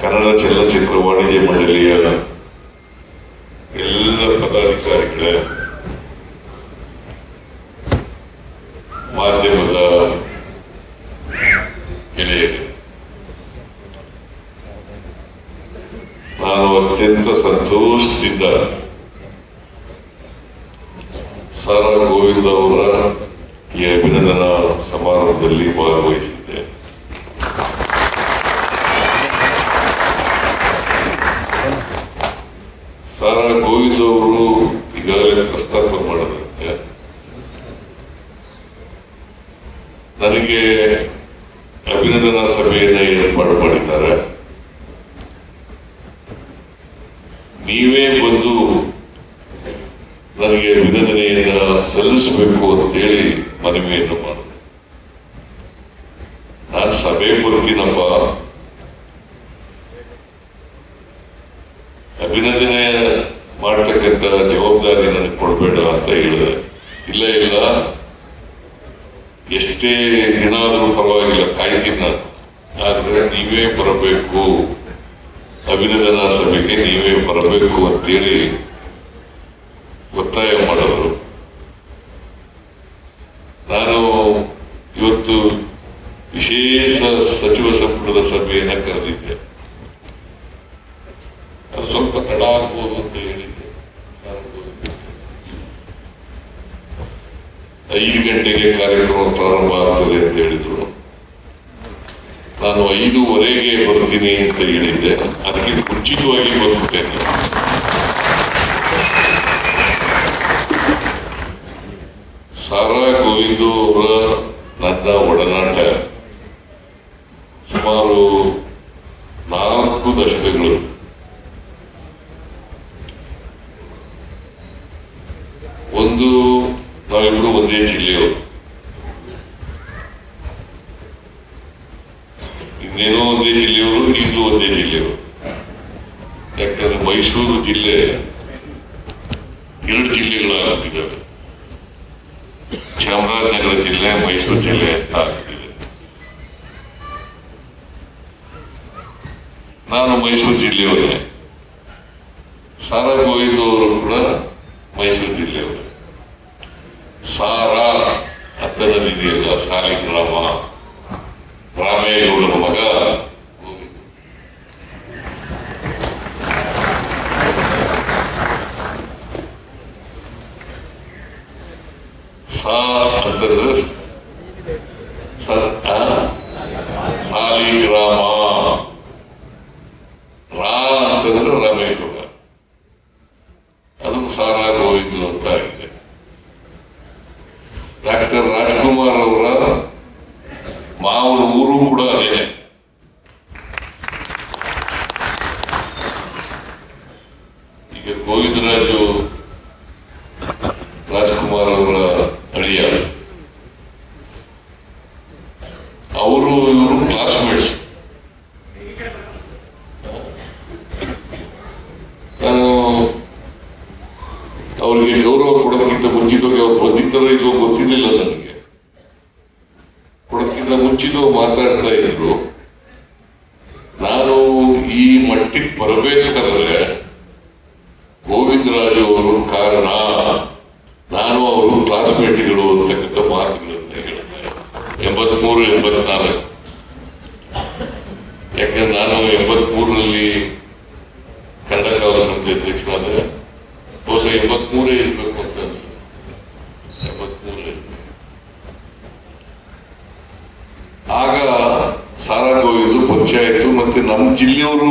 ಕನ್ನಡ ಚಲನಚಿತ್ರ ವಾಣಿಜ್ಯ ಮಂಡಳಿಯ ಎಲ್ಲ ಪದಾಧಿಕಾರಿಗಳೇ ಮಾಧ್ಯಮದ ಗೆಳೆಯರು ನಾನು ಅತ್ಯಂತ ಸಂತೋಷದಿಂದ ಸಾರಾ ಗೋವಿಂದ ಅವರ ಈ ಅಭಿನಂದನಾ ಸಮಾರಂಭದಲ್ಲಿ ಭಾಗವಹಿಸಿದ್ದೆ ಸಾರಾ ಗೋವಿಂದ ಅವರು ಈಗಾಗಲೇ ಪ್ರಸ್ತಾಪ ಮಾಡದಂತೆ ನನಗೆ ಅಭಿನಂದನಾ ಸಭೆಯನ್ನ ಏರ್ಪಾಡು ಮಾಡಿದ್ದಾರೆ ನೀವೇ ಬಂದು ನನಗೆ ಅಭಿನಂದನೆಯನ್ನ ಸಲ್ಲಿಸಬೇಕು ಅಂತೇಳಿ ಮನವಿಯನ್ನು ಮಾಡಿದೆ ನಾನು ಸಭೆ ಬರ್ತೀನಪ್ಪ ಅಭಿನಂದನೆ ಮಾಡ್ತಕ್ಕಂಥ ಜವಾಬ್ದಾರಿ ನನಗೆ ಕೊಡಬೇಡ ಅಂತ ಹೇಳಿದೆ. ಇಲ್ಲ ಇಲ್ಲ. ಎಷ್ಟೇ ದಿನ ಆದರೂ ಪರವಾಗಿಲ್ಲ ಕಾಯ್ತೀನಿ ನಾನು ಆದ್ರೆ ನೀವೇ ಬರಬೇಕು, ಅಭಿನಂದನಾ ಸಭೆಗೆ ನೀವೇ ಬರಬೇಕು ಅಂತೇಳಿ ಒತ್ತಾಯ ಮಾಡೋರು ನಾನು ಇವತ್ತು ವಿಶೇಷ ಸಚಿವ ಸಂಪುಟದ ಸಭೆಯನ್ನು ಕರೆದಿದ್ದೆ. தெரிகிறேன் ಇನ್ನೇನೋ ಒಂದೇ ಜಿಲ್ಲೆಯವರು ಈಗಲೂ ಒಂದೇ ಜಿಲ್ಲೆಯವರು. ಯಾಕಂದ್ರೆ ಮೈಸೂರು ಜಿಲ್ಲೆ ಎರಡು ಜಿಲ್ಲೆಗಳಾಗುತ್ತಿದ್ದಾವೆ ಚಾಮರಾಜನಗರ ಜಿಲ್ಲೆ, ಮೈಸೂರು ಜಿಲ್ಲೆ ಅಂತ ಆಗ್ತಿದೆ ನಾನು ಮೈಸೂರು ಜಿಲ್ಲೆಯವರೇ ಸಾರಾ ಗೋವಿಂದ ಅವರು ಕೂಡ ಮೈಸೂರು ಜಿಲ್ಲೆಯವರೇ. ಸಾರಾ ಅಂತ ನದಿದೆಯಲ್ಲ ಸಾಲಿಗ್ರಾಮ ರಾಮೇಗೌಡರ ಮಗ ಗೋವಿಂದ. ಸಾ ಅಂತಂದ್ರೆ ಸ- ಆ? ಸಾಲಿಗ್ರಾಮ ರಾ ಅಂತಂದ್ರೆ ರಾಮೇಗೌಡ ಅದು ಸಾರಾ ಗೋವಿಂದು ಅಂತ ಆಗಿದೆ ಡಾಕ್ಟರ್ ರಾಜ್ಕುಮಾರ್ ಅವರ ಮಾವನ ಊರು ಕೂಡ ಅದೇನೆ ಈಗ ಗೋವಿಂದರಾಜು ರಾಜ್ಕುಮಾರ್ ಅವರ ಅಳಿಯ ಅವರು ಇವರು ಕ್ಲಾಸ್ಮೇಟ್ಸ್ ನಾನು ಅವರಿಗೆ ಗೌರವ ಕೊಡೋದಕ್ಕಿಂತ ಮುಂಚಿತವಾಗಿ ಗೊತ್ತಿರಲಿಲ್ಲ ಇಲ್ಲೋ ಗೊತ್ತಿದ್ದಿಲ್ಲ ನನಗೆ. ಕೊಡೋದಕ್ಕಿಂತ ಮುಂಚಿನೂ ಮಾತಾಡ್ತಾ ಇದ್ರು. ನಾನು ಈ ಮಟ್ಟಿಗೆ ಬರಬೇಕಾದ್ರೆ ಗೋವಿಂದರಾಜು ಅವರು ಕಾರಣ ನಾನು ಅವರು ಕ್ಲಾಸ್ಮೇಟ್ಗಳು ಅಂತಕ್ಕಂಥ ಮಾತುಗಳನ್ನ ಹೇಳ್ತಾರೆ. ಎಂಬತ್ಮೂರು, ಎಂಬತ್ನಾಲ್ಕು. ಯಾಕಂದ್ರೆ ನಾನು ಎಂಬತ್ಮೂರರಲ್ಲಿ ಕನ್ನಡ ಕಾಲೇಜ್ ಸಮಿತಿ ಅಧ್ಯಕ್ಷನಾದ. ಬಹುಶಃ ಎಂಬತ್ಮೂರೇ ಇರಬೇಕು ಅಂತ ಅನ್ಸುತ್ತೆ ಎಂಬತ್ಮೂರೇ ಇರ್ಬೇಕು. ಆಗ ಸಾರಾ ಗೋವಿಂದು ಪರಿಚಯ ಆಯಿತು. ಮತ್ತೆ ನಮ್ಮ ಜಿಲ್ಲೆಯವರು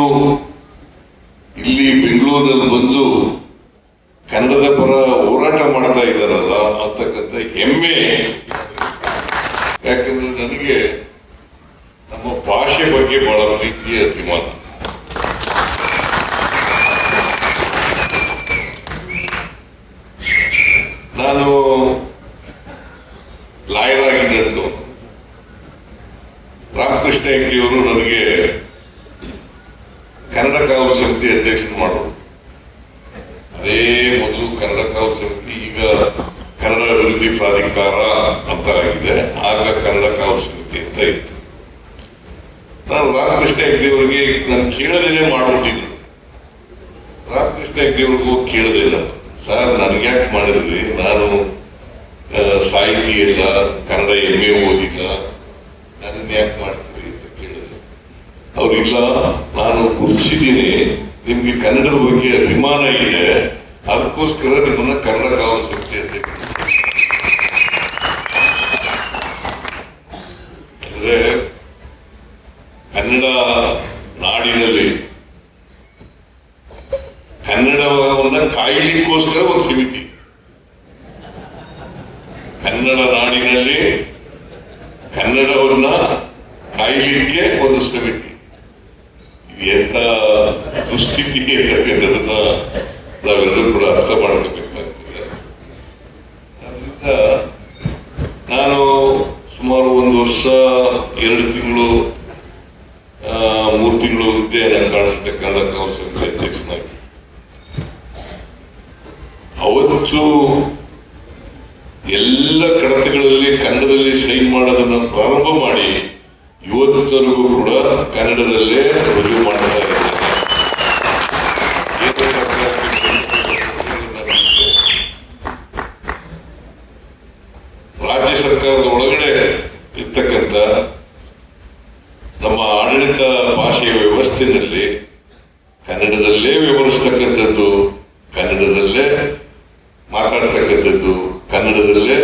ಇಲ್ಲಿ ಬೆಂಗಳೂರಿನಲ್ಲಿ ಬಂದು ಕನ್ನಡದ ಪರ ಹೋರಾಟ ಮಾಡ್ತಾ ಇದ್ದಾರಲ್ಲ ಅಂತಕ್ಕಂಥ ಹೆಮ್ಮೆ ಯಾಕಂದ್ರೆ ನನಗೆ ನಮ್ಮ ಭಾಷೆ ಬಗ್ಗೆ ಬಹಳ ಪ್ರೀತಿಯ ಅಭಿಮಾನ ನಾನು ಲಾಯರ್ ಆಗಿದ್ದಂತು ರಾಮಕೃಷ್ಣ ಹೆಗ್ಡೆಯವರು ನನಗೆ ಕನ್ನಡ ಕಾವಲು ಸಮಿತಿ ಅಧ್ಯಕ್ಷನ ಮಾಡೋರು ಅದೇ ಮೊದಲು ಕನ್ನಡ ಕಾವಲು ಸಮಿತಿ ಈಗ ಕನ್ನಡ ಅಭಿವೃದ್ಧಿ ಪ್ರಾಧಿಕಾರ ಅಂತ ಆಗಿದೆ ಆಗ ಕನ್ನಡ ಕಾವಲು ಸಮಿತಿ ಅಂತ ಇತ್ತು ನಾನು ರಾಮಕೃಷ್ಣ ಹೆಗ್ಡೆ ಅವರಿಗೆ ನಾನು ಕೇಳದೇನೆ ಮಾಡ್ಬಿಟ್ಟಿದ್ರು ರಾಮಕೃಷ್ಣ ಹೆಗ್ಡೆ ಅವ್ರಿಗೆ ಹೋಗಿ ಕೇಳಿದೆ ನಾನು ಸರ್ ನನಗೆ ಯಾಕೆ ಮಾಡಿದ್ರಿ ನಾನು ಸಾಹಿತಿ ಇಲ್ಲ, ಕನ್ನಡ ಎಂ ಎ ಓದಿಲ್ಲ ನನ್ನ ಯಾಕೆ ಮಾಡ್ತೀರಿ ಅಂತ ಕೇಳಿದ್ರು ಅವ್ರಿಲ್ಲ ನಾನು ಗುರುತಿಸಿದ್ದೀನಿ, ನಿಮ್ಗೆ ಕನ್ನಡದ ಬಗ್ಗೆ ಅಭಿಮಾನ ಇದೆ, ಅದಕ್ಕೋಸ್ಕರ ನಿಮ್ಮನ್ನ ಕನ್ನಡ ಕಾವಲು ಅಂತ. ಅಂದ್ರೆ, ಕನ್ನಡ ನಾಡಿನಲ್ಲಿ ಕನ್ನಡವನ್ನ ಕಾಯಲಿಕ್ಕೋಸ್ಕರ ಒಂದು ಸಮಿತಿ. ಕನ್ನಡ ನಾಡಿನಲ್ಲಿ ಕನ್ನಡವನ್ನ ಕಾಯಲಿಕ್ಕೆ ಒಂದು ಸಮಿತಿ. ಎಂತ ದುಸ್ಥಿತಿ ಇರ್ತಕ್ಕಂಥದನ್ನ ನಾವೆಲ್ಲರೂ ಕೂಡ ಅರ್ಥ ಮಾಡ್ಕೋಬೇಕಾಗ್ತದೆ ಅದರಿಂದ ನಾನು ಸುಮಾರು ಒಂದು ವರ್ಷ ಎರಡು ತಿಂಗಳು ಮೂರು ತಿಂಗಳು ಇದ್ದೆ ನಾನು ಕಾಣಿಸುತ್ತೆ ಕನ್ನಡ ಕಾವಲು ಸಮಿತಿ ಅಧ್ಯಕ್ಷನಾಗಿ ಅವತ್ತು ಎಲ್ಲ ಕಡತಗಳಲ್ಲಿ ಕನ್ನಡದಲ್ಲಿ ಸೈನ್ ಮಾಡೋದನ್ನ ಪ್ರಾರಂಭ ಮಾಡಿ ಇವತ್ತಿನವರೆಗೂ ಕೂಡ ಕನ್ನಡದಲ್ಲೇ ರುಜು ಮಾಡ್ತಾ ಇದ್ದೇನೆ ಕೇಂದ್ರ ಸರ್ಕಾರಕ್ಕೆ ರಾಜ್ಯ ಸರ್ಕಾರದ ಒಳಗಡೆ ಇರ್ತಕ್ಕಂಥ ನಮ್ಮ ಆಡಳಿತ ಭಾಷೆಯ ವ್ಯವಸ್ಥೆಯಲ್ಲಿ ಕನ್ನಡದಲ್ಲೇ ವಿವರಿಸ್ತಕ್ಕಂಥದ್ದು ಕನ್ನಡದಲ್ಲೇ ಮಾತಾಡ್ತಕ್ಕಂಥದ್ದು ಕನ್ನಡದಲ್ಲೇ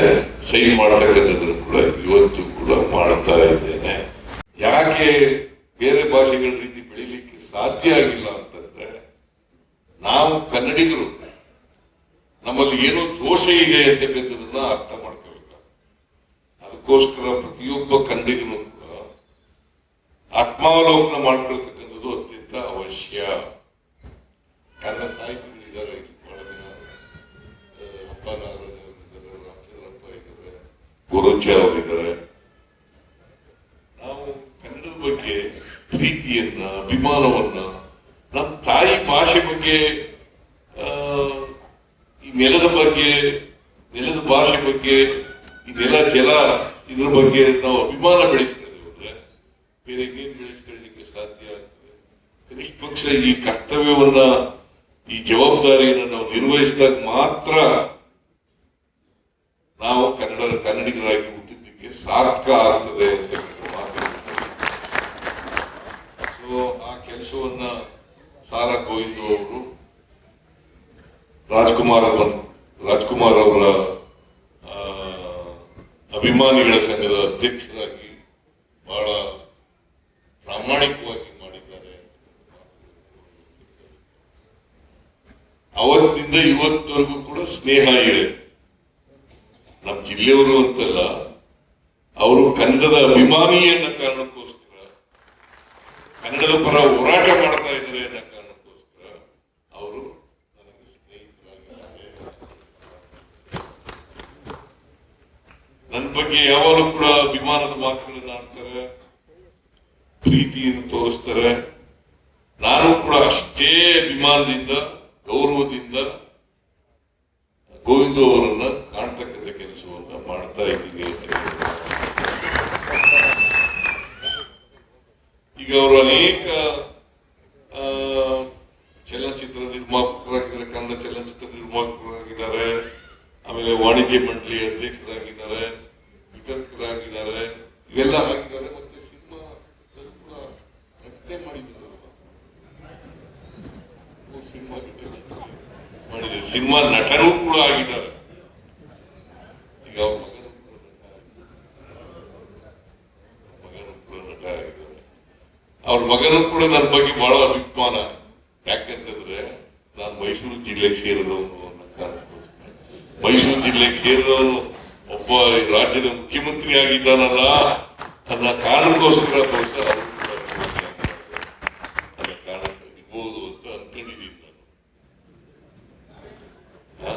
ಸೈನ್ ಮಾಡ್ತಕ್ಕಂಥದ್ದನ್ನು ಕೂಡ ಇವತ್ತು ಕೂಡ ಮಾಡ್ತಾ ಇದ್ದೇನೆ ಯಾಕೆ ಬೇರೆ ಭಾಷೆಗಳ ರೀತಿ ಬೆಳಿಲಿಕ್ಕೆ ಸಾಧ್ಯ ಆಗಿಲ್ಲ ಅಂತಂದ್ರೆ ನಾವು ಕನ್ನಡಿಗರು ನಮ್ಮಲ್ಲಿ ಏನೋ ದೋಷ ಇದೆ ಅಂತಕ್ಕಂಥದನ್ನ ಅರ್ಥ ಮಾಡ್ಕೋಬೇಕು ಅದಕ್ಕೋಸ್ಕರ ಪ್ರತಿಯೊಬ್ಬ ಕನ್ನಡಿಗನು ಕೂಡ ಆತ್ಮಾವಲೋಕನ ಮಾಡ್ಕೊಳ್ತಕ್ಕಂಥದ್ದು ಅತ್ಯಂತ ಅವಶ್ಯ ಕನ್ನಡ ಸಾಹಿತಿಗಳಿದ್ದಾರೆ ಇಲ್ಲಿ ಬಹಳ ಜನ ಆ, ಅಪ್ಪ ನಾರಾಯಣ ಅವರಿದ್ದಾರೆ ರಾಮಚಂದ್ರಪ್ಪ ಇದ್ದಾರೆ ಗುರುಜ ಅವರಿದ್ದಾರೆ ನಾವು ಕನ್ನಡದ ಬಗ್ಗೆ ಪ್ರೀತಿಯನ್ನ ಅಭಿಮಾನವನ್ನ ನಮ್ಮ ತಾಯಿ ಭಾಷೆ ಬಗ್ಗೆ ಈ ನೆಲದ ಬಗ್ಗೆ, ನೆಲದ ಭಾಷೆ ಬಗ್ಗೆ, ಈ ನೆಲ, ಜಲ, ಇದ್ರ ಬಗ್ಗೆ ನಾವು ಅಭಿಮಾನ ಬೆಳೆಸ್ಕೊಳ್ಳಿ ಬೇರೆ ಇನ್ನೇನು ಬೆಳೆಸ್ಕೊಳ್ಳಿಕ್ಕೆ ಸಾಧ್ಯ ಆಗ್ತದೆ? ಕನಿಷ್ಠ ಪಕ್ಷ ಈ ಕರ್ತವ್ಯವನ್ನ, ಈ ಜವಾಬ್ದಾರಿಯನ್ನು ನಾವು ನಿರ್ವಹಿಸಿದಾಗ ಮಾತ್ರ ನಾವು ಕನ್ನಡ, ಕನ್ನಡಿಗರಾಗಿ ಹುಟ್ಟಿದ್ದಕ್ಕೆ ಸಾರ್ಥಕ ಆಗ್ತದೆ ಅಂತ ಮಾತು ಸೊ ಆ ಕೆಲಸವನ್ನ ಸಾರಾ ಗೋವಿಂದ ಅವರು ರಾಜ್ಕುಮಾರ್ ಅವರ ರಾಜ್ಕುಮಾರ್ ಅವರ ಅಭಿಮಾನಿಗಳ ಸಂಘದ ಅಧ್ಯಕ್ಷರಾಗಿ ಬಹಳ ಪ್ರಾಮಾಣಿಕವಾಗಿ ಮಾಡಿದ್ದಾರೆ ಅವತ್ತಿಂದ ಇವತ್ತವರೆಗೂ ಕೂಡ ಸ್ನೇಹ ಇದೆ. ನಮ್ಮ ಜಿಲ್ಲೆಯವರು ಅಂತಲ್ಲ, ಅವರು ಕನ್ನಡದ ಅಭಿಮಾನಿ ಅನ್ನೋ ಕಾರಣಕ್ಕೋಸ್ಕರ ಕನ್ನಡದ ಪರ ಹೋರಾಟ ಮಾಡ್ತಾ ಇದ್ದಾರೆ ಅನ್ನೋ ಕಾರಣಕ್ಕೋಸ್ಕರ ಅವರು ನನಗೆ ಸ್ನೇಹಿತರಾಗಿದ್ದಾರೆ ನನ್ನ ಬಗ್ಗೆ ಯಾವಾಗಲೂ ಕೂಡ ಅಭಿಮಾನದ ಮಾತುಗಳನ್ನ ಆಡ್ತಾರೆ, ಪ್ರೀತಿಯನ್ನು ತೋರಿಸ್ತಾರೆ. ನಾನು ಕೂಡ ಅಷ್ಟೇ ಅಭಿಮಾನದಿಂದ, ಗೌರವದಿಂದ ಗೋವಿಂದ ಅವರನ್ನ ಕಾಣ್ತಕ್ಕಂಥ ಕೆಲಸವನ್ನ ಮಾಡ್ತಾ ಇದ್ದೀನಿ ಈಗ ಅವರು ಅನೇಕ ಚಲನಚಿತ್ರ ನಿರ್ಮಾಪಕರಾಗಿದ್ದಾರೆ, ಕನ್ನಡ ಚಲನಚಿತ್ರ ನಿರ್ಮಾಪಕರಾಗಿದ್ದಾರೆ, ಆಮೇಲೆ ವಾಣಿಜ್ಯ ಮಂಡಳಿ ಅಧ್ಯಕ್ಷರಾಗಿದ್ದಾರೆ. ವಿತರಕರಾಗಿದ್ದಾರೆ. ಇವೆಲ್ಲ ಆಗಿದ್ದಾರೆ ಮತ್ತೆ ಸಿನಿಮಾ ಕೂಡ ನಟನೆ ಮಾಡಿದ್ದಾರೆ. ಸಿನಿಮಾ ಮಾಡಿದ್ದಾರೆ. ಸಿನಿಮಾ ನಟನೂ ಕೂಡ ಆಗಿದ್ದಾರೆ. ಈಗ ನಟ ಆಗಿದ್ದಾರೆ. ಅವ್ರ ಮಗನೂ ಕೂಡ ನನ್ನ ಬಗ್ಗೆ ಬಹಳ ಅಭಿಮಾನ. ಯಾಕೆಂತಂದ್ರೆ ನಾನು ಮೈಸೂರು ಜಿಲ್ಲೆಗೆ ಸೇರಿದವನು ಅನ್ನೋ ಕಾರಣಕ್ಕೋಸ್ಕರ. ಮೈಸೂರು ಜಿಲ್ಲೆಗೆ ಸೇರಿದವನು ಒಬ್ಬ ರಾಜ್ಯದ ಮುಖ್ಯಮಂತ್ರಿ ಆಗಿದ್ದಾನಲ್ಲ ಅನ್ನೋ ಕಾರಣಕ್ಕೋಸ್ಕರ ಬಹುಶಃ ಅವ್ರು ಕೂಡ ಅಭಿಮಾನಿ ಆಗಿದ್ದಾರೆ. ಅನ್ನೋ ಕಾರಣ ಇರ್ಬೋದು ಅಂತ ಅನ್ಕೊಂಡಿದ್ದೀನಿ ನಾನು ಹಾ?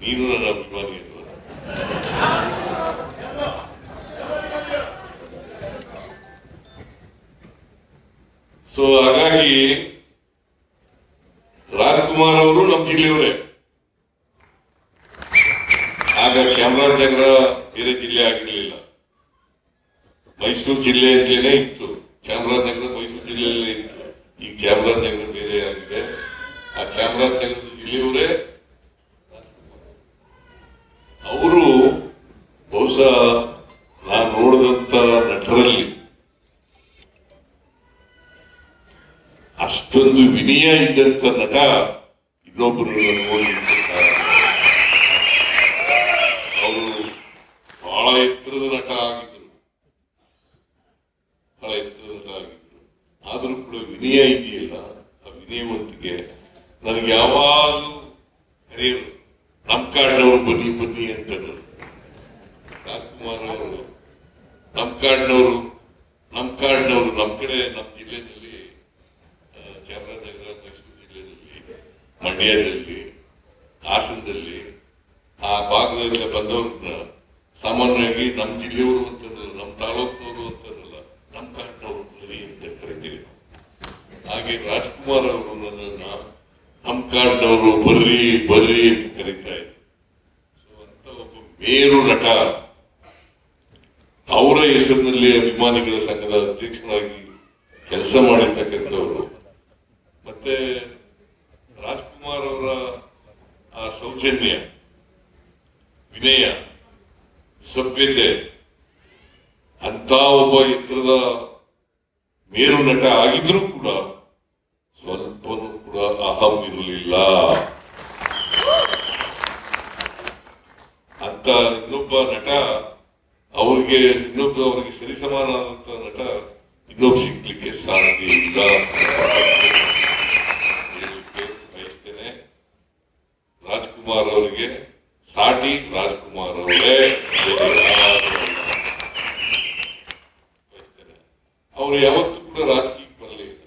ನೀನು ನನ್ನ ಅಭಿಮಾನಿ ಅಲ್ವಾ ಸೊ ಹಾಗಾಗಿ ರಾಜ್ಕುಮಾರ್ ಅವರು ನಮ್ಮ ಜಿಲ್ಲೆಯವರೇ ಆಗ ಚಾಮರಾಜನಗರ ಬೇರೆ ಜಿಲ್ಲೆ ಆಗಿರಲಿಲ್ಲ ಮೈಸೂರು ಜಿಲ್ಲೆ ಅಂತಲೇ ಇತ್ತು ಚಾಮರಾಜನಗರ ಮೈಸೂರು ಜಿಲ್ಲೆಯಲ್ಲಿ ಇತ್ತು ಈಗ ಚಾಮರಾಜನಗರ ಬೇರೆ ಆಗಿದೆ ಆ ಚಾಮರಾಜನಗರದ ಜಿಲ್ಲೆಯವರೇ ಅವರು ಬಹುಶಃ ನಾನು ನೋಡಿದಂತ ನಟರಲ್ಲಿ ಅಷ್ಟೊಂದು ವಿನಯ ಇದ್ದಂತ ನಟ ಇನ್ನೊಬ್ಬರು ಅವರು ಬಹಳ ಎತ್ತರದ ನಟ ಆಗಿದ್ರು. ಬಹಳ ಎತ್ತರದ ನಟ ಆಗಿದ್ರು. ಆದ್ರೂ ಕೂಡ ವಿನಯ ಇದೆಯಲ್ಲ, ಆ ವಿನಯವಂತಿಗೆ ನನಗೆ ಯಾವಾಗಲೂ ಕರೆಯರು ನಮ್ಮ ಕಾಡಿನವರು ಬನ್ನಿ ಬನ್ನಿ ಅಂತಂದ್ರು ರಾಜ್ಕುಮಾರ್ ಅವರು ನಮ್ಮ ಕಾಡಿನವರು ನಮ್ಮ ಕಾಡಿನವರು ನಮ್ಮ ಕಡೆ ನಮ್ಮ ಜಿಲ್ಲೆಯಲ್ಲಿ ಆ, ಚಾಮರಾಜನಗರ ಮೈಸೂರು ಜಿಲ್ಲೆಯಲ್ಲಿ ಮಂಡ್ಯದಲ್ಲಿ ಹಾಸನದಲ್ಲಿ ಆ ಸಾಮಾನ್ಯವಾಗಿ ನಮ್ಮ ಜಿಲ್ಲೆಯವರು ಅಂತನಲ್ಲ ನಮ್ಮ ತಾಲೂಕಿನವರು ಅಂತನಲ್ಲ ನಮ್ಮ ಕಾಟ್ನವರು ಬರೀ ಅಂತ ಕರಿತೀವಿ. ಹಾಗೆ ರಾಜ್ಕುಮಾರ್ ಅವರು ನನ್ನನ್ನ ನಮ್ಮ ಕಾಡಿನವರು ಬರ್ರಿ ಬರ್ರಿ ಅಂತ ಕರೀತಾ ಇದ್ರು. ಅಂತ ಒಬ್ಬ ಮೇರು ನಟ. ಅವರ ಹೆಸರಿನಲ್ಲಿ ಅಭಿಮಾನಿಗಳ ಸಂಘದ ಅಧ್ಯಕ್ಷರಾಗಿ ಕೆಲಸ ಮಾಡಿರ್ತಕ್ಕಂಥವ್ರು. ಮತ್ತೆ ರಾಜ್ಕುಮಾರ್ ಅವರ ಆ ಸೌಜನ್ಯ. ವಿನಯ, ಸಭ್ಯತೆ ಅಂತ ಒಬ್ಬ ಎತ್ತರದ ಮೇರು ನಟ ಆಗಿದ್ರೂ ಕೂಡ ಸ್ವಲ್ಪನೂ ಕೂಡ ಅಹಂ ಇರಲಿಲ್ಲ ಅಂತ ಇನ್ನೊಬ್ಬ ನಟ, ಅವ್ರಿಗೆ ಇನ್ನೊಬ್ಬ ಅವರಿಗೆ ಸರಿಸಮಾನವಾದಂತ ನಟ ಇನ್ನೊಬ್ಬ ಸಿಗ್ಲಿಕ್ಕೆ ಸಾಧ್ಯ ಇಲ್ಲ ಹೇಳಲಿಕ್ಕೆ ಬಯಸ್ತೇನೆ ರಾಜ್ಕುಮಾರ್ ಅವರಿಗೆ ಸಾಟಿ ರಾಜ್ಕುಮಾರ್ ಅವರೇ. ಅವರು ಯಾವತ್ತೂ ಕೂಡ ರಾಜಕೀಯ ಬರಲಿಲ್ಲ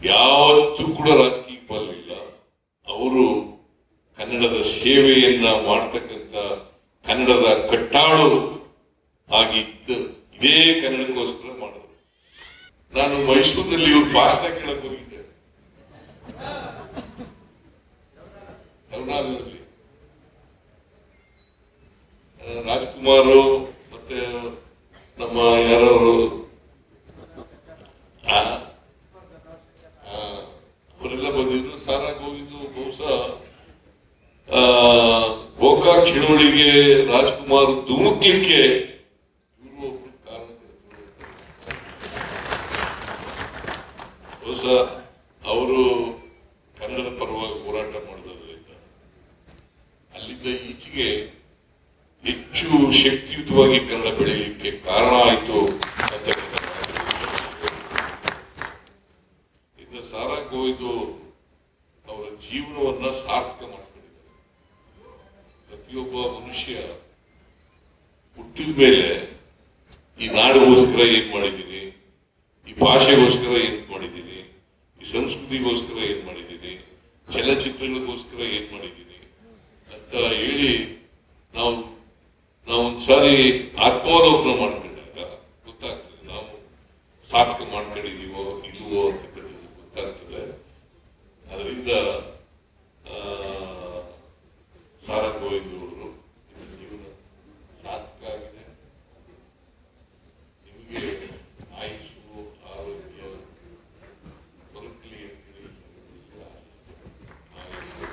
ಯಾವತ್ತೂ ಕೂಡ ರಾಜಕೀಯ ಬರಲಿಲ್ಲ ಅವರು ಕನ್ನಡದ ಸೇವೆಯನ್ನ ಮಾಡ್ತಕ್ಕಂಥ ಕನ್ನಡದ ಕಟ್ಟಾಳು ಆಗಿದ್ದ ಇದೇ ಕನ್ನಡಕ್ಕೋಸ್ಕರ ಮಾಡಿದ್ರು. ನಾನು ಮೈಸೂರಿನಲ್ಲಿ ಇವರು ಭಾಷಣ ಕೇಳಕ್ ಹೋಗಿದ್ದೆ. ಕರುಣಾಲಯಲ್ಲಿ ಆ, ರಾಜ್ಕುಮಾರ್ ಮತ್ತೆ ನಮ್ಮ ಯಾರವರು? ಅವರೆಲ್ಲ ಬಂದಿದ್ರು. ಸಾರಾಗಿ ಹೋಗಿದ್ದು ಬಹುಶಃ ಗೋಕಾಕ್ ಚಳುವಳಿಗೆ ರಾಜ್ಕುಮಾರ್ ಧುಮುಕ್ಲಿಕ್ಕೆ ಇವರು ಒಬ್ರು ಕಾರಣಕರ್ತರು. ಬಹುಶಃ ಅವರು ಕನ್ನಡದ ಪರವಾಗಿ ಹೋರಾಟ ಮಾಡಿದ್ರಿಂದ ಅಲ್ಲಿದ್ದ ಈಚೆಗೆ ಹೆಚ್ಚು ಶಕ್ತಿಯುತವಾಗಿ ಕನ್ನಡ ಬೆಳೀಲಿಕ್ಕೆ ಕಾರಣ ಆಯಿತು ಅಂತಕ್ಕಂಥ ಮಾತು. ಇನ್ನು ಸಾರಾ ಗೋವಿಂದು ಅವರ ಜೀವನವನ್ನ ಸಾರ್ಥಕ ಮಾಡ್ಕೊಂಡಿದ್ದಾರೆ. ಪ್ರತಿಯೊಬ್ಬ ಮನುಷ್ಯ ಹುಟ್ಟಿದ ಮೇಲೆ ಈ ನಾಡಿಗೋಸ್ಕರ ಏನ್ ಮಾಡಿದ್ದೀನಿ? ಈ ಭಾಷೆಗೋಸ್ಕರ ಏನ್ ಮಾಡಿದ್ದೀನಿ? ಈ ಸಂಸ್ಕೃತಿಗೋಸ್ಕರ ಏನ್ ಮಾಡಿದ್ದೀನಿ? ಚಲನಚಿತ್ರಗಳಿಗೋಸ್ಕರ ಏನ್ ಮಾಡಿದ್ದೀನಿ? ಅಂತ ಹೇಳಿ ನಾವು ನಾವು ಒಂದ್ಸಾರಿ ಆತ್ಮಾವಲೋಕನ ಮಾಡ್ಕೊಂಡಾಗ ಗೊತ್ತಾಗ್ತದೆ ನಾವು ಸಾರ್ಥಕ ಮಾಡ್ಕೊಂಡಿದೀವೋ ಇಲ್ವೋ ಅಂತ ಗೊತ್ತಾಗ್ತದೆ. ಅದರಿಂದ ಸಾರಾ ಗೋವಿಂದ್ ಅವರು ನಿಮ್ಮ ಜೀವನ ಸಾರ್ಥಕ ಆಗಿದೆ ನಿಮಗೆ ಆರೋಗ್ಯ ಆಶಿಸ್ತೇನೆ.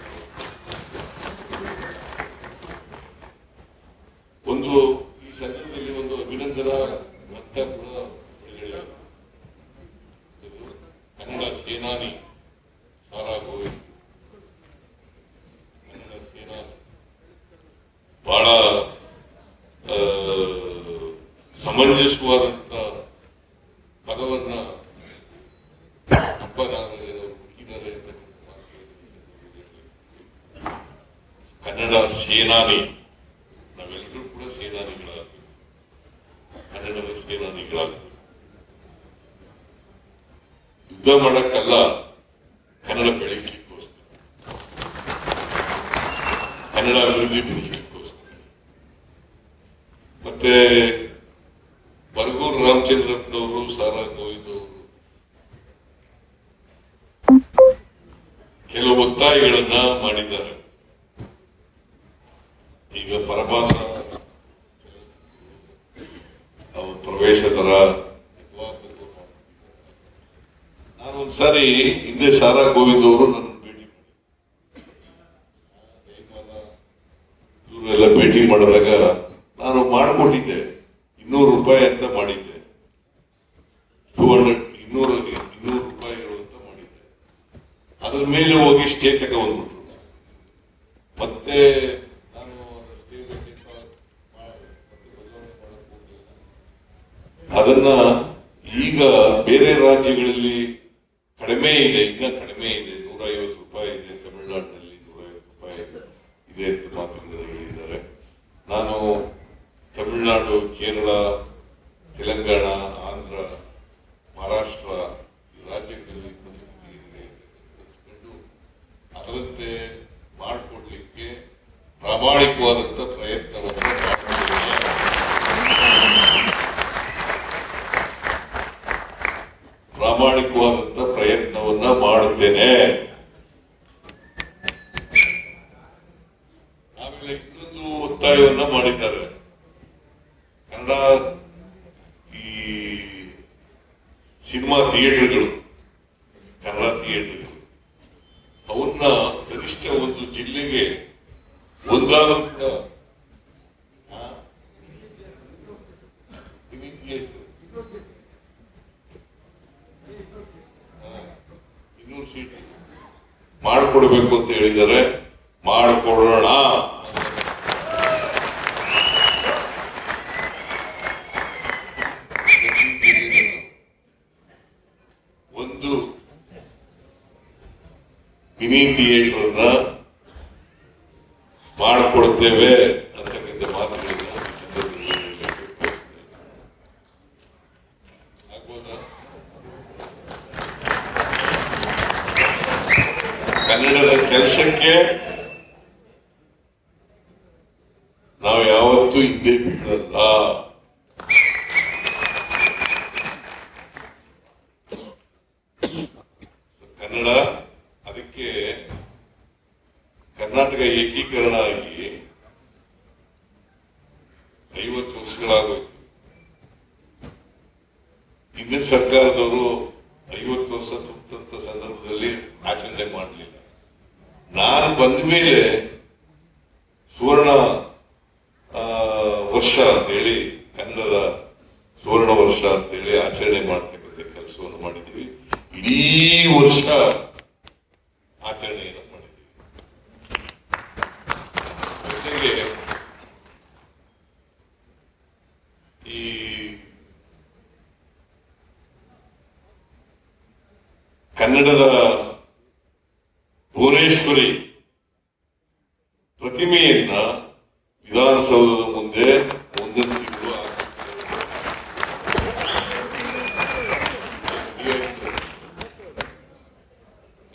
ಒಂದು ಈ ಸಂದರ್ಭದಲ್ಲಿ ಒಂದು ಅಭಿನಂದನಾ ಮೊತ್ತ ಕೂಡ ಬಿಡುಗಡೆ ಆಗಿದೆ. ಇದು ಕನ್ನಡ ಸೇನಾನಿ ಸಾರಾ ಗೋವಿಂದ್ ಕನ್ನಡ ಸೇನಾನಿ ಬಹಳ ಆ, ಸಮಂಜಸವಾದಂತ ಪದವನ್ನ ಅಪ್ಪನಾದವರು ಹುಡುಕಿದ್ದಾರೆ ಅಂತಕ್ಕಂಥ ಮಾತು ಈ ಸಂದರ್ಭದಲ್ಲಿ. ಕನ್ನಡ ಸೇನಾನಿ ನಾವೆಲ್ಲರೂ ಕೂಡ ಸೇನಾನಿಗಳಾಗಬೇಕು ಕನ್ನಡದ ಸೇನಾನಿಗಳಾಗಬೇಕು ಯುದ್ಧ ಮಾಡಕ್ಕಲ್ಲ ಕನ್ನಡ ಬೆಳೆಸಲಿಕ್ಕೋಸ್ಕರ. ಕನ್ನಡ ಅಭಿವೃದ್ಧಿ ಪಡಿಸಲಿಕ್ಕೋಸ್ಕರ. ಮತ್ತೆ ಬರಗೂರು ರಾಮಚಂದ್ರಪ್ಪನವರು ಸಾರಾ ಗೋವಿಂದ ಅವರು ಕೆಲವು ಒತ್ತಾಯಗಳನ್ನ ಮಾಡಿದ್ದಾರೆ. ಈಗ ಅವ್ರ ಪ್ರವೇಶ ದರ ಸಾರಿ ಹಿಂದೆ ಸಾರಾ ಗೋವಿಂದ್ ಅವರು ನನ್ನ ಭೇಟಿ ಇವರೆಲ್ಲ ಭೇಟಿ ಮಾಡಿದಾಗ ನಾನು ಮಾಡಿಕೊಟ್ಟಿದ್ದೆ. ಇನ್ನೂರು ರೂಪಾಯಿ ಅಂತ ಮಾಡಿದ್ದೆ. ಟೂ ಹಂಡ್ರೆಡ್ ಇನ್ನೂರು ಇನ್ನೂರು ರೂಪಾಯಿಗಳು ಅಂತ ಮಾಡಿದ್ದೆ. ಅದ್ರ ಮೇಲೆ ಹೋಗಿ ಸ್ಟೇ ತಗೊಂಡ್ಬಿಟ್ರು. ಮತ್ತೆ ನಾನು ಸ್ಟೇ ಅದನ್ನ ಈಗ ಬೇರೆ ರಾಜ್ಯಗಳಲ್ಲಿ ಕಡಿಮೆ ಇದೆ ಇನ್ನ ಕಡಿಮೆ ಇದೆ ನೂರ ಐವತ್ತು ರೂಪಾಯಿ ಇದೆ ತಮಿಳುನಾಡಿನಲ್ಲಿ ನೂರ ಐವತ್ತು ರೂಪಾಯಿ ಇದೆ ಅಂತ ಮಾತುಗಳನ್ನು ಹೇಳಿದ್ದಾರೆ ನಾನು ತಮಿಳುನಾಡು ಕೇರಳ ತೆಲಂಗಾಣ ಆಂಧ್ರ ಮಹಾರಾಷ್ಟ್ರ ಈ ರಾಜ್ಯಗಳಲ್ಲಿ ಪರಿಸ್ಥಿತಿ ಇದೆ ಕಲಿಸ್ಕೊಂಡು ಅದರಂತೆ ಮಾಡಿಕೊಡ್ಲಿಕ್ಕೆ ಪ್ರಾಮಾಣಿಕವಾದಂಥ ಪ್ರಯತ್ನವನ್ನು ಮಾಡ್ತಿದ್ದೇನೆ ಪ್ರಾಮಾಣಿಕವಾದಂತ ಪ್ರಯತ್ನವನ್ನ ಮಾಡುತ್ತೇನೆ ಆಮೇಲೆ ಇನ್ನೊಂದು ಒತ್ತಾಯವನ್ನ ಮಾಡಿದ್ದಾರೆ ಕನ್ನಡ ಈ ಸಿನಿಮಾ ಥಿಯೇಟರ್ಗಳು ಕನ್ನಡ ಥಿಯೇಟರ್ಗಳು ಅವನ್ನ ಕನಿಷ್ಠ ಒಂದು ಜಿಲ್ಲೆಗೆ ಒಂದಾದ್ರೂ ಕೂಡ ಆ, ಮಿನಿ ಥಿಯೇಟರ್ ಇನ್ನೂರು ಸೀಟ್ ಮಾಡಿಕೊಡ್ಬೇಕು ಅಂತ ಹೇಳಿದ್ದಾರೆ ಮಾಡಿಕೊಡೋಣ ಒಂದು ಮಿನಿ ಥಿಯೇಟರ್ನ ಮಾಡಿಕೊಡ್ತೇವೆ ಅಂತಕ್ಕಂಥ ಮಾತುಗಳನ್ನು ಈ ಸಂದರ್ಭದಲ್ಲಿ ಹೇಳಲಿಕ್ಕೆ ಬಯಸ್ತೇನೆ. ಆಗ್ಬೋದಾ ಕನ್ನಡದ ಕೆಲಸಕ್ಕೆ ನಾವು ಯಾವತ್ತೂ ಹಿಂದೆ ಬೀಳಲ್ಲ ಕನ್ನಡ ಅದಕ್ಕೆ ಕರ್ನಾಟಕ ಏಕೀಕರಣ ಆಗಿ ಐವತ್ತು ವರ್ಷಗಳಾಗೋಯ್ತು ಹಿಂದಿನ ಸರ್ಕಾರದವರು ಐವತ್ತು ವರ್ಷ ತುಂಬಂತ ಸಂದರ್ಭದಲ್ಲಿ ಆಚರಣೆ ಮಾಡಲಿಲ್ಲ. ನಾನು ಬಂದ ಮೇಲೆ ಸುವರ್ಣ ವರ್ಷ ಅಂತೇಳಿ, ಕನ್ನಡದ ಸುವರ್ಣ ವರ್ಷ ಅಂತೇಳಿ ಆಚರಣೆ ಮಾಡ್ತಕ್ಕಂಥ ಕೆಲಸವನ್ನು ಮಾಡಿದ್ದೀವಿ. ಇಡೀ ವರ್ಷ ಆಚರಣೆಯನ್ನು ಮಾಡಿದ್ದೀವಿ ಜೊತೆಗೆ ಈ ಕನ್ನಡದ ಭುವನೇಶ್ವರಿ ಪ್ರತಿಮೆಯನ್ನ ವಿಧಾನಸೌಧದ ಮುಂದೆ ಒಂದೊಂದು ತಿಂಗಳು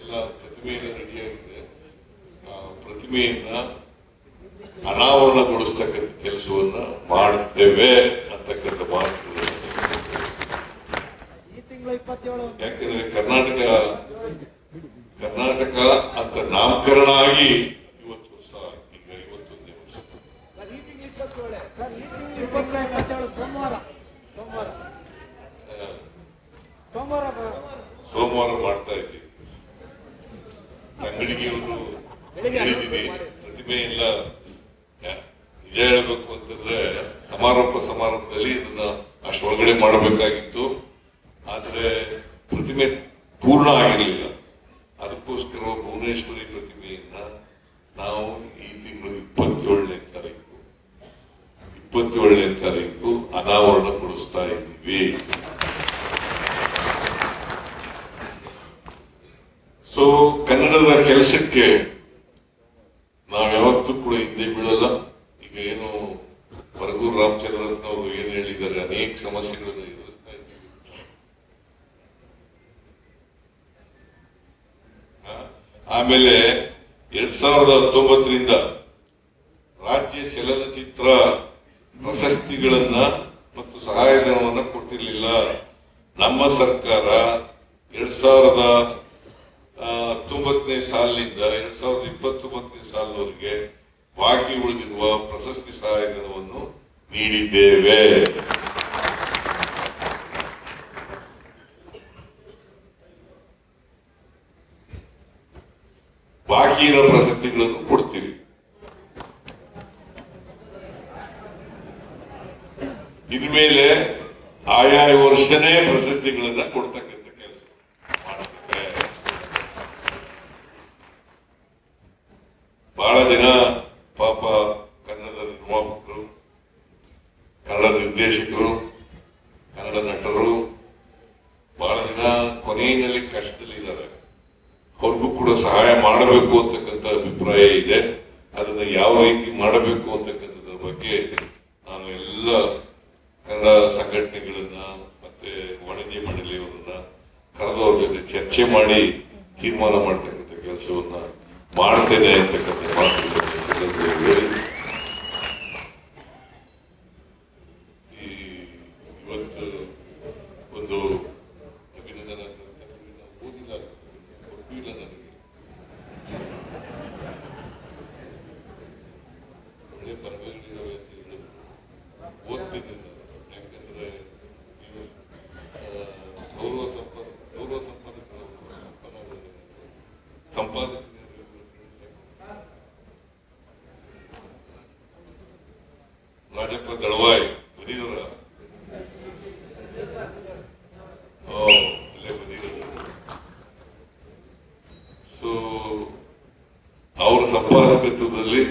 ಎಲ್ಲ ಪ್ರತಿಮೆಯನ್ನ ರೆಡಿಯಾಗಿದೆ ಆ ಪ್ರತಿಮೆಯನ್ನ ಅನಾವರಣಗೊಳಿಸ್ತಕ್ಕಂಥ ಕೆಲಸವನ್ನ ಮಾಡ್ತೇವೆ ಅಂತಕ್ಕಂಥ ಮಾತುಗಳನ್ನು ಈ ತಿಂಗಳು ಇಪ್ಪತ್ತೇಳು ಯಾಕಂದ್ರೆ ಕರ್ನಾಟಕ ಕರ್ನಾಟಕ ಅಂತ ನಾಮಕರಣ ಆಗಿ ಇವತ್ತು ವರ್ಷ ಈಗ ಇವತ್ತೊಂದೇ ವರ್ಷ ಸರ್ ಈ ತಿಂಗಳು ಇಪ್ಪತ್ತೇಳು ಸರ್ ಈ ತಿಂಗಳು ಇಪ್ಪತ್ತೇಳು ಇಪ್ಪತ್ತೇಳು ಸೋಮವಾರ ಸೋಮವಾರ ಸೋಮವಾರ ಬ- ಸೋಮವಾರ ಮಾಡ್ತಾ ಇದ್ದೀವಿ ಅಂಗಡಿಗೆ ಒಂದು ಹೇಳಿದ್ದೀನಿ ಪ್ರತಿಮೆ ಇಲ್ಲ ಯಾ- ನಿಜ ಹೇಳಬೇಕು ಅಂತಂದ್ರೆ ಸಮಾರೋಪ ಸಮಾರಂಭದಲ್ಲಿ ಇದನ್ನ ಅಷ್ಟೊಳಗಡೆ ಮಾಡಬೇಕಾಗಿತ್ತು. ಆದರೆ ಪ್ರತಿಮೆ ಪೂರ್ಣ ಆಗಿರಲಿಲ್ಲ. ಅದಕ್ಕೋಸ್ಕರ ಭುವನೇಶ್ವರಿ ಪ್ರತಿಮೆಯನ್ನ ನಾವು ಈ ತಿಂಗಳು ಇಪ್ಪತ್ತೇಳನೇ ತಾರೀಕು ಇಪ್ಪತ್ತೇಳನೇ ತಾರೀಕು ಅನಾವರಣಗೊಳಿಸ್ತಾ ಇದ್ದೀವಿ. ಸೊ ಕನ್ನಡದ ಕೆಲಸಕ್ಕೆ ನಾವು ಯಾವತ್ತೂ ಕೂಡ ಹಿಂದೆ ಬೀಳಲ್ಲ. ಈಗ ಏನು ರಾಮಚಂದ್ರ ಅಂತ ಅವರು ಏನು ಹೇಳಿದ್ದಾರೆ, ಅನೇಕ ಸಮಸ್ಯೆಗಳನ್ನು ಎದುರಿಸ್ತಾ ಇದ್ದೀವಿ. ಆಮೇಲೆ ಎರಡ್ ಸಾವಿರದ ಹತ್ತೊಂಬತ್ತರಿಂದ ರಾಜ್ಯ ಚಲನಚಿತ್ರ ಪ್ರಶಸ್ತಿಗಳನ್ನ ಮತ್ತು ಸಹಾಯಧನವನ್ನ ಕೊಟ್ಟಿರಲಿಲ್ಲ. ನಮ್ಮ ಸರ್ಕಾರ ಎರಡ್ ಸಾವಿರದ ಹತ್ತೊಂಬತ್ತನೇ ಸಾಲಿನಿಂದ ಎರಡ್ ಸಾವಿರದ ಇಪ್ಪತ್ತೊಂಬತ್ತನೇ ಸಾಲಿನವರೆಗೆ ಬಾಕಿ ಉಳಿದಿರುವ ಪ್ರಶಸ್ತಿ ಸಹಾಯಧನವನ್ನು ನೀಡಿದ್ದೇವೆ. ಬಾಕಿ ಇರೋ ಪ್ರಶಸ್ತಿಗಳನ್ನು ಕೊಡ್ತೀವಿ. ಇನ್ಮೇಲೆ ಆಯಾ ವರ್ಷನೇ ಪ್ರಶಸ್ತಿಗಳನ್ನ ಕೊಡ್ತಕ್ಕಂಥ ಕೆಲಸ ಮಾಡುತ್ತೆ ಬಹಳ आपलं कळवा ಸೊ ಅವರ ಸಂಪಾದಕತ್ವದಲ್ಲಿ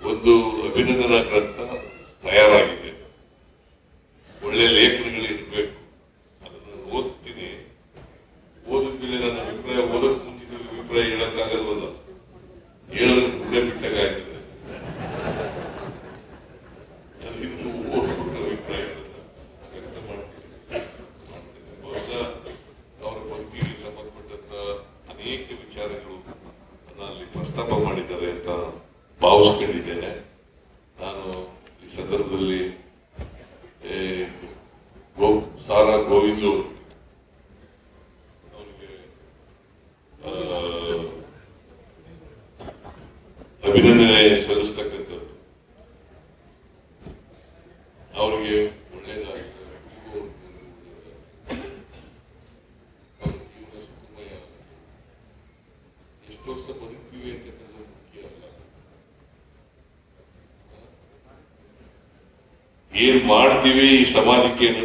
ಒಂದು ಅಭಿನಂದನಾ ಗ್ರಂಥ ತಯಾರಾಗಿದೆ. ಒಳ್ಳೆ ಲೇಖನಗಳಿರಬೇಕು. ಅದನ್ನು ಓದ್ತೀನಿ. ಓದಿದ್ಮೇಲೆ ನನ್ನ ಅಭಿಪ್ರಾಯ ಓದಕ್ಕೆ ಮುಂಚಿನ ಅಭಿಪ್ರಾಯ ಹೇಳಕ್ಕಾಗಲ್ವ ಏನ್ ಮಾಡ್ತೀವಿ ಈ ಸಮಾಜಕ್ಕೆ ಏನು